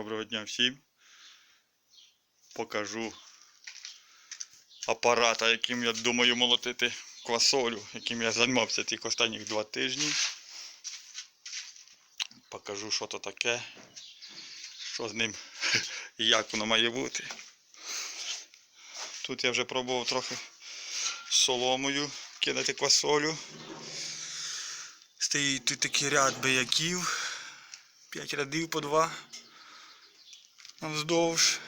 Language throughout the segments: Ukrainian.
Доброго дня всім. Покажу апарата, яким я думаю молотити квасолю, яким я займався тих останніх два тижні. Покажу, що то таке, що з ним і як воно має бути. Тут я вже пробував трохи соломою кидати квасолю. Стоїть тут такий ряд бияків. П'ять рядів по два. Вздовж.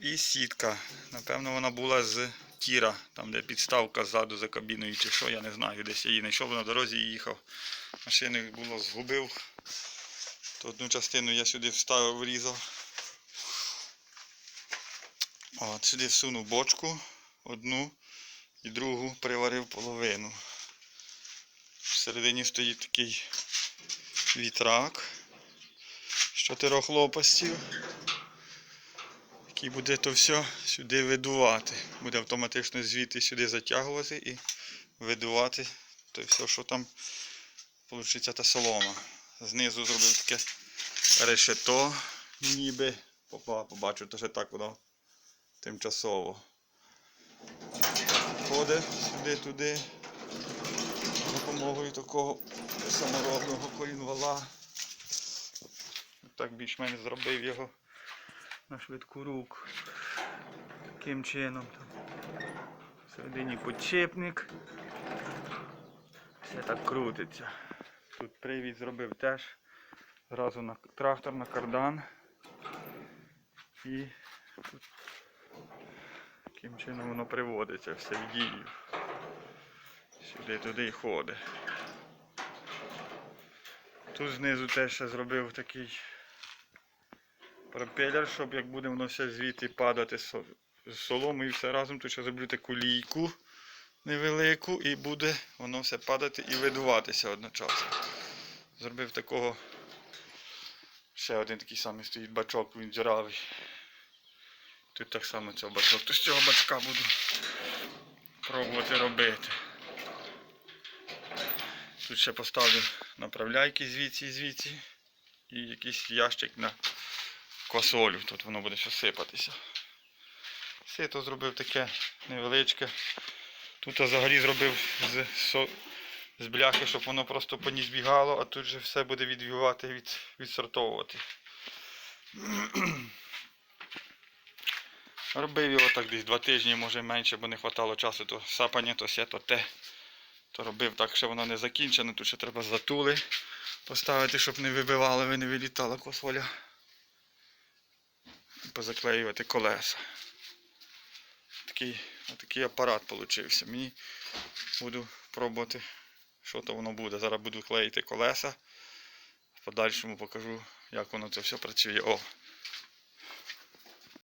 І сітка. Напевно, вона була з тіра, там де підставка ззаду за кабіною чи що, я не знаю, десь я її знайшов на дорозі і їхав. Машини було згубив. То одну частину я сюди вставив, врізав. От, сюди всунув бочку одну і другу приварив половину. Всередині стоїть такий вітрак чотирьох лопастів, який буде то все сюди видувати. Буде автоматично звідти сюди затягувати і видувати то все, що там вийде та солома. Знизу зробив таке решето, ніби побачу, то ще так воно тимчасово. Ходить сюди-туди допомогою такого саморобного колінвала. Так більш-менш зробив його на швидку руку. Таким чином. Всередині підчепник. Все так крутиться. Тут привід зробив теж. Зразу на трактор на кардан. І тут таким чином воно приводиться все в дію. Сюди туди і ходить. Тут знизу теж зробив такий пропелер, щоб як буде воно все звідти падати з со- з соломою і все разом, то ще зроблю таку лійку невелику і буде воно все падати і видуватися одночасно. Зробив такого ще один такий самий стоїть бачок, він дзиравий. Тут так само цього бачок. То з цього бачка буду пробувати робити. Тут ще поставлю направляйки звідси і звідси. І якийсь ящик на квасолю. Тут воно буде все сипатися. Сито зробив таке невеличке. Тут взагалі зробив з, з бляхи, щоб воно просто по ній збігало, а тут же все буде відвівати, від, відсортовувати. Робив його так десь два тижні, може менше, бо не вистачало часу, то сапання, то все, то те. То робив так, що воно не закінчено. Тут ще треба затули поставити, щоб не вибивали, не вилітала косоля. Позаклеювати колеса. Такий, такий апарат вийшов. Мені буду пробувати, що то воно буде. Зараз буду клеїти колеса. В подальшому покажу, як воно це все працює. О,